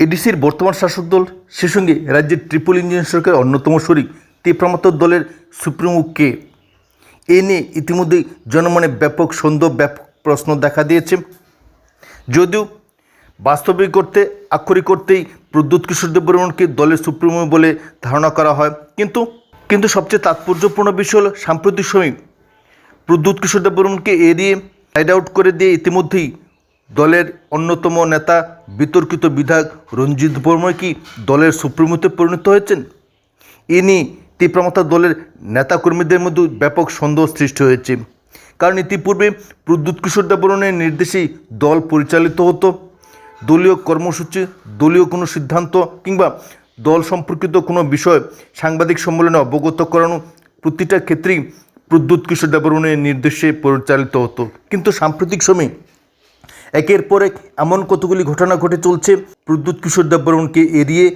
এডিসির বর্তমান শাসক দল, সে সঙ্গে রাজ্যের ট্রিপল ইঞ্জিন সরকারের অন্যতম শরিক তীব্রমাত্র দলের সুপ্রিমো কে। এ নিয়ে ইতিমধ্যেই জনমনে ব্যাপক সন্দেহ, ব্যাপক প্রশ্ন দেখা দিয়েছে। যদিও বাস্তবিক করতে, আক্ষরিক করতেই প্রদ্যুৎ কিশোর দেববর্মনকে দলের সুপ্রিমো বলে ধারণা করা হয়। কিন্তু কিন্তু সবচেয়ে তাৎপর্যপূর্ণ বিষয় হল সাম্প্রতিক সময় প্রদ্যুৎ কিশোর দেববর্মনকে এড়িয়ে সাইড আউট করে দিয়ে ইতিমধ্যেই দলের অন্যতম নেতা, বিতর্কিত বিধায়ক রঞ্জিত বর্মা কি দলের সুপ্রিমোতে পরিণত হয়েছেন? এ নিয়ে দলের নেতাকর্মীদের মধ্যে ব্যাপক সন্দেহ সৃষ্টি হয়েছে। কারণ ইতিপূর্বে প্রদ্যুৎ কিশোর দেববর্মনের নির্দেশেই দল পরিচালিত হতো। দলীয় কর্মসূচি, দলীয় কোনো সিদ্ধান্ত কিংবা দল সম্পর্কিত কোনো বিষয় সাংবাদিক সম্মেলনে অবগত করানো প্রতিটা ক্ষেত্রেই প্রদ্যুৎ কিশোর দেববর্মনের নির্দেশে পরিচালিত হতো। কিন্তু সাম্প্রতিক সময়ে একের পর এক এমন কতগুলি ঘটনা ঘটে চলছে, প্রদ্যুৎ কিশোর দেববর্মনকে এড়িয়ে,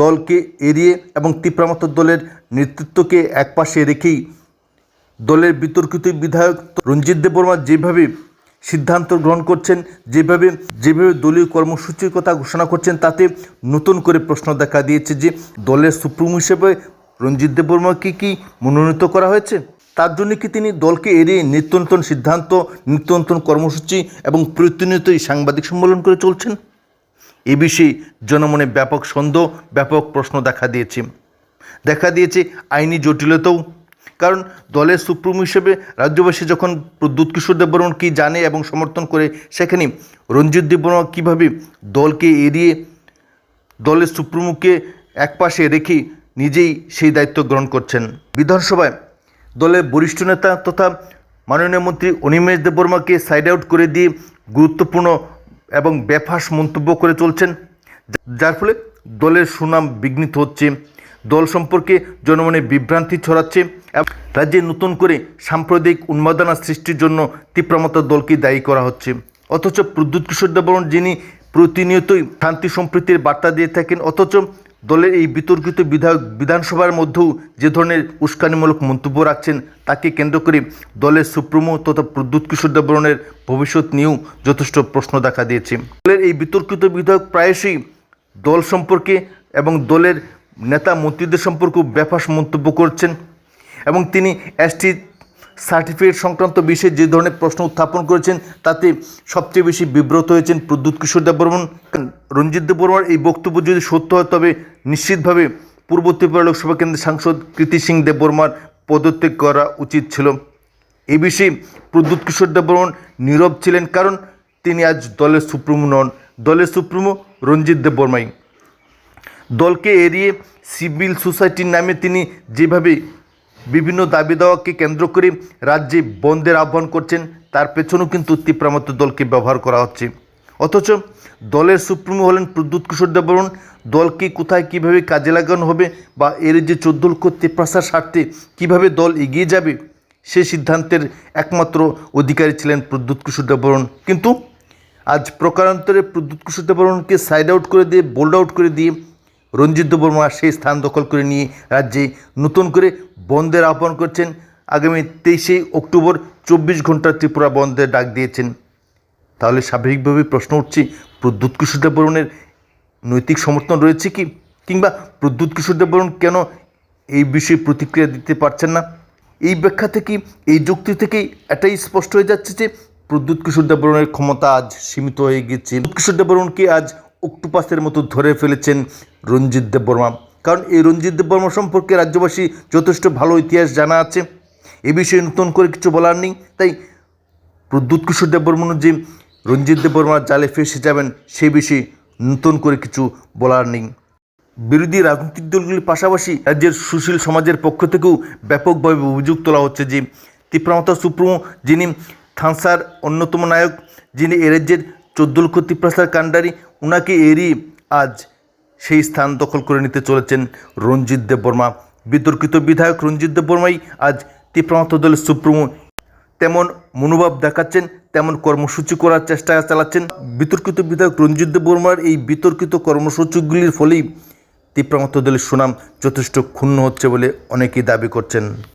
দলকে এড়িয়ে এবং তীব্রামাত্র দলের নেতৃত্বকে একপাশে রেখেই দলের বিতর্কিত বিধায়ক রঞ্জিত দেববর্মা যেভাবে সিদ্ধান্ত গ্রহণ করছেন, যেভাবে যেভাবে দলীয় কর্মসূচির কথা ঘোষণা করছেন, তাতে নতুন করে প্রশ্ন দেখা দিয়েছে যে দলের সুপ্রিম হিসেবে রঞ্জিত দেববর্মাকে কি মনোনীত করা হয়েছে? তার জন্য কি তিনি দলকে এড়িয়ে নিত্য নতুন সিদ্ধান্ত নিত্য নতুন কর্মসূচি এবং প্রতিনিয়তই সাংবাদিক সম্মেলন করে চলছেন? এ বিষয়ে জনমনে ব্যাপক সন্দেহ ব্যাপক প্রশ্ন দেখা দিয়েছে। দেখা দিয়েছে আইনি জটিলতাও, কারণ দলের সুপ্রিমো হিসেবে রাজ্যবাসী যখন প্রদ্যুৎ কিশোর দেববর্মন কী জানে এবং সমর্থন করে সেখানে রঞ্জিত দেববর্মা কীভাবে দলকে এড়িয়ে দলের সুপ্রিমোকে একপাশে রেখে নিজেই সেই দায়িত্ব গ্রহণ করছেন? বিধানসভায় দলের বরিষ্ঠ নেতা তথা মাননীয় মন্ত্রী অনিমেষ দেববর্মাকে সাইড আউট করে দিয়ে গুরুত্বপূর্ণ এবং বেফাস মন্তব্য করে চলছেন। যার ফলে দলের সুনাম বিঘ্নিত হচ্ছে। দল সম্পর্কে জনমনে বিভ্রান্তি ছড়াচ্ছে। রাজ্যে নতুন করে সাম্প্রদায়িক উন্মাদনা সৃষ্টির জন্য তীব্রমত দলকে দায়ী করা হচ্ছে। অথচ প্রদ্যুৎ কিশোর দেববর্মন যিনি প্রতিনিয়তই শান্তি সম্প্রীতির বার্তা দিয়ে থাকেন, অথচ দলের এই বিতর্কিত বিধায়ক বিধানসভার মধ্যেও যে ধরনের উস্কানিমূলক মন্তব্য রাখছেন, তাকে কেন্দ্র করে দলের সুপ্রমো তথা প্রদ্যুৎ কিশোর দেববর্মনের ভবিষ্যৎ নিয়েও যথেষ্ট প্রশ্ন দেখা দিয়েছে। দলের এই বিতর্কিত বিধায়ক প্রায়শই দল সম্পর্কে এবং দলের নেতা মন্ত্রীদের সম্পর্কেও ব্যাপাস মন্তব্য করছেন এবং তিনি এসটি সার্টিফিকেট সংক্রান্ত বিষয়ে যে ধরনের প্রশ্ন উত্থাপন করেছেন, তাতে সবচেয়ে বেশি বিব্রত হয়েছেন প্রদ্যুৎ কিশোর দেববর্মন রঞ্জিত দেববর্মার এই বক্তব্য যদি সত্য হয়, তবে নিশ্চিতভাবে পূর্ব ত্রিপুরা লোকসভা কেন্দ্রের সাংসদ কৃতি সিং দেববর্মার পদত্যাগ করা উচিত ছিল। এই বিষয়ে প্রদ্যুৎ কিশোর দেববর্মন নীরব ছিলেন কারণ তিনি আজ দলের সুপ্রিমো নন। দলের সুপ্রিমো রঞ্জিত দেববর্মাই দলকে এড়িয়ে সিভিল সোসাইটির নামে তিনি যেভাবে বিভিন্ন দাবি দাওয়াকে কেন্দ্র করে রাজ্যে বন্ধের আহ্বান করছেন। তার পেছনেও কিন্তু তীব্রামাত্র দলকে ব্যবহার করা হচ্ছে। অথচ দলের সুপ্রিমো হলেন প্রদ্যুৎ কিশোর দেববর্মন দলকে কোথায় কীভাবে কাজে লাগানো হবে বা এর যে চোদ্দ লক্ষ তেপ্রাসার স্বার্থে কীভাবে দল এগিয়ে যাবে, সে সিদ্ধান্তের একমাত্র অধিকারী ছিলেন প্রদ্যুৎ কিশোর দেববর্মন কিন্তু আজ প্রকারান্তরে প্রদ্যুৎ কিশোর দেববর্মনকে সাইড আউট করে দিয়ে বোল্ড আউট করে দিয়ে রঞ্জিত দেববর্মা সেই স্থান দখল করে নিয়ে রাজ্যে নতুন করে বন্ধের আহ্বান করছেন। আগামী তেইশে অক্টোবর চব্বিশ ঘণ্টা ত্রিপুরা বন্ধের ডাক দিয়েছেন। তাহলে স্বাভাবিকভাবেই প্রশ্ন উঠছে, প্রদ্যুৎ কিশোর দেববর্মনের নৈতিক সমর্থন রয়েছে কি? কিংবা প্রদ্যুৎ কিশোর দেববর্মন কেন এই বিষয়ে প্রতিক্রিয়া দিতে পারছেন না? এই ব্যাখ্যা থেকে এই যুক্তি থেকেই এটাই স্পষ্ট হয়ে যাচ্ছে যে প্রদ্যুৎ কিশোর দেববর্মনের ক্ষমতা আজ সীমিত হয়ে গেছে কিশোর দেববর্মনকে আজ অক্টোপাসের মতো ধরে ফেলেছেন রঞ্জিত দেববর্মা। কারণ এই রঞ্জিত দেববর্মা সম্পর্কে রাজ্যবাসী যথেষ্ট ভালো ইতিহাস জানা আছে। এ বিষয়ে নতুন করে কিছু বলার নেই। তাই প্রদ্যুৎ কিশোর দেববর্মন যে রঞ্জিত দেববর্মার জালে ফেসে যাবেন সে বিষয়ে নতুন করে কিছু বলার নেই। বিরোধী রাজনৈতিক দলগুলির পাশাপাশি রাজ্যের সুশীল সমাজের পক্ষ থেকেও ব্যাপকভাবে অভিযোগ তোলা হচ্ছে যে তীব্রমাতা সুপ্রমো যিনি থানসার অন্যতম নায়ক, যিনি এ রাজ্যের চোদ্দ লক্ষ তিপ্রাসার কাণ্ডারি ওনাকে এড়িয়ে আজ সেই স্থান দখল করে নিতে চলেছেন রঞ্জিত দেববর্মা। বিতর্কিত বিধায়ক রঞ্জিত দেববর্মাই আজ তীব্রমাতা দলের সুপ্রিমো। তেমন মনোভাব দেখাচ্ছেন, তেমন কর্মসূচি করার চেষ্টা চালাচ্ছেন। বিতর্কিত বিধায়ক রঞ্জিত দেববর্মার এই বিতর্কিত কর্মসূচিগুলির ফলেই তীব্রমাত্র দলের সুনাম যথেষ্ট ক্ষুণ্ণ হচ্ছে বলে অনেকেই দাবি করছেন।